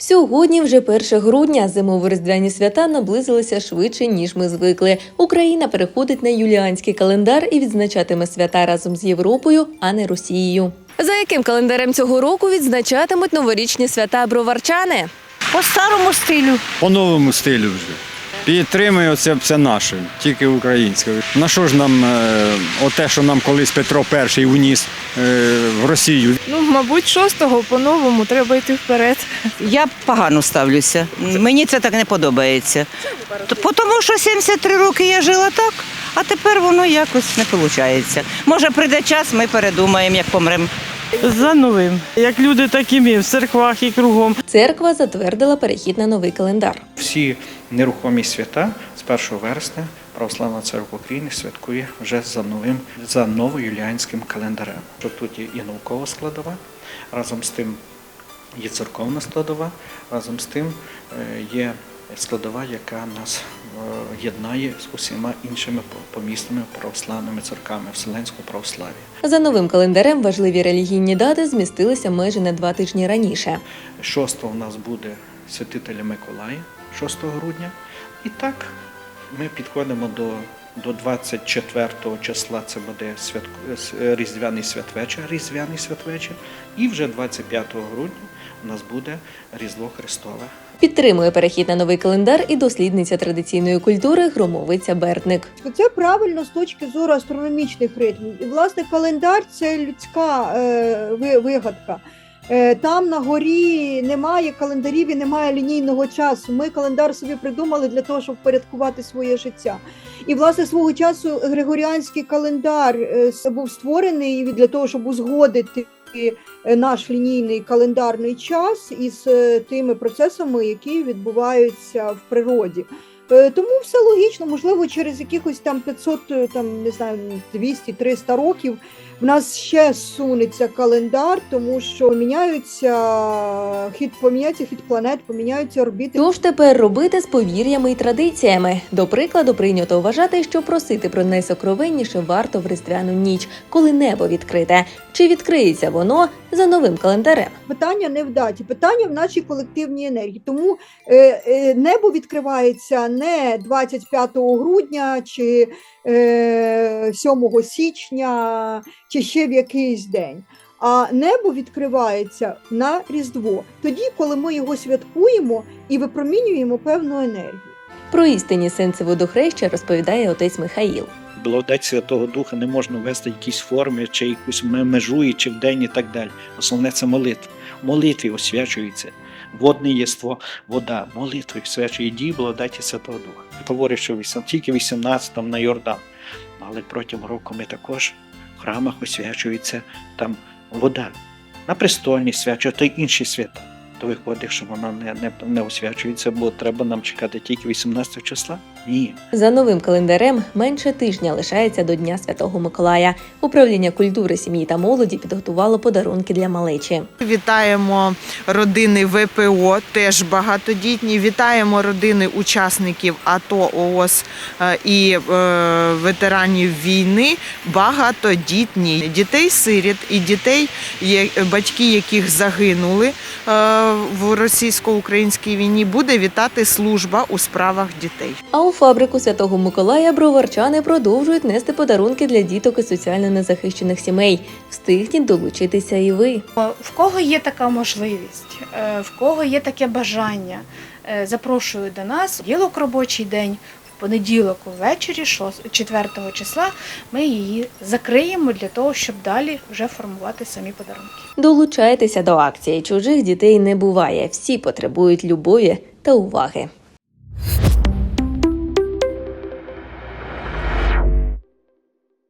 Сьогодні вже 1 грудня. Зимово-різдвяні свята наблизилися швидше, ніж ми звикли. Україна переходить на юліанський календар і відзначатиме свята разом з Європою, а не Росією. За яким календарем цього року відзначатимуть новорічні свята броварчани? По старому стилю. По новому стилю вже. Підтримує це все наше, тільки українське. На що ж нам е, оте, що нам колись Петро І вніс е, в Росію? Ну, мабуть, шостого по-новому треба йти вперед. Я погано ставлюся. Мені це так не подобається. По Тому що 73 роки я жила так, а тепер воно якось не виходить. Може, прийде час, ми передумаємо, як помремо. За новим. Як люди, так і ми в церквах і кругом. Церква затвердила перехід на новий календар. Всі нерухомі свята з 1 вересня Православна церква України святкує вже за новим за новоюліанським календарем. Що тут є і наукова складова, разом з тим є церковна складова, разом з тим е, є складова, яка нас єднає з усіма іншими помісними православними церквами Вселенського православ'я. За новим календарем важливі релігійні дати змістилися майже на два тижні раніше. Шостого у нас буде святителя Миколая 6 грудня. І так ми підходимо до, до 24 числа, це буде святку, Різдвяний святвечір, Різдвяний святвечір. І вже 25 грудня у нас буде Різдво Христове. Підтримує перехід на новий календар і дослідниця традиційної культури Громовиця Бертник. Це правильно з точки зору астрономічних ритмів. І власне календар це людська е, вигадка. Е, Там на горі немає календарів і немає лінійного часу. Ми календар собі придумали для того, щоб впорядкувати своє життя. І власне свого часу Григоріанський календар е, був створений для того, щоб узгодити е, наш лінійний календарний час із тими процесами, які відбуваються в природі. Е, Тому все логічно, можливо, через якихось там 500, е, там не знаю, 200-300 років в нас ще сунеться календар, тому що міняються хід, поміняється хід планет, поміняються орбіти. Тож тепер робити з повір'ями і традиціями. До прикладу, прийнято вважати, що просити про найсокровенніше варто в різдвяну ніч, коли небо відкрите. Чи відкриється воно за новим календарем? Питання не в даті, питання в нашій колективній енергії. Тому е, е, небо відкривається не 25 грудня чи е, 7 січня, чи ще в якийсь день. А небо відкривається на Різдво, тоді, коли ми його святкуємо і випромінюємо певну енергію. Про істинні сенси водохреща розповідає отець Михаїл. Благодать Святого Духа не можна ввести якісь форми чи якусь ме- межу, чи в день і так далі. Основне це молитва. В молитві освячується. Водне єство, вода, молитвою освячує дії благодаті Святого Духа. Говорить, що тільки 18 там на Йордан. Але протягом року ми також в храмах освячується там вода. На престольні свячує, то й інші свята. То виходить, що вона не, не, не освячується, бо треба нам чекати тільки 18 числа? Ні. За новим календарем менше тижня лишається до Дня Святого Миколая. Управління культури, сім'ї та молоді підготувало подарунки для малечі. Вітаємо родини ВПО, теж багатодітні. Вітаємо родини учасників АТО, ООС е, і е, ветеранів війни. Багатодітні дітей сиріт і дітей, батьки яких загинули е, в російсько-українській війні, буде вітати служба у справах дітей. А у фабрику Святого Миколая броварчани продовжують нести подарунки для діток із соціально незахищених сімей. Встигніть долучитися і ви. В кого є така можливість, е, в кого є таке бажання, е, запрошую до нас. Ділок робочий день. Понеділок ввечері, 4 числа, ми її закриємо для того, щоб далі вже формувати самі подарунки. Долучайтеся до акції. Чужих дітей не буває. Всі потребують любові та уваги.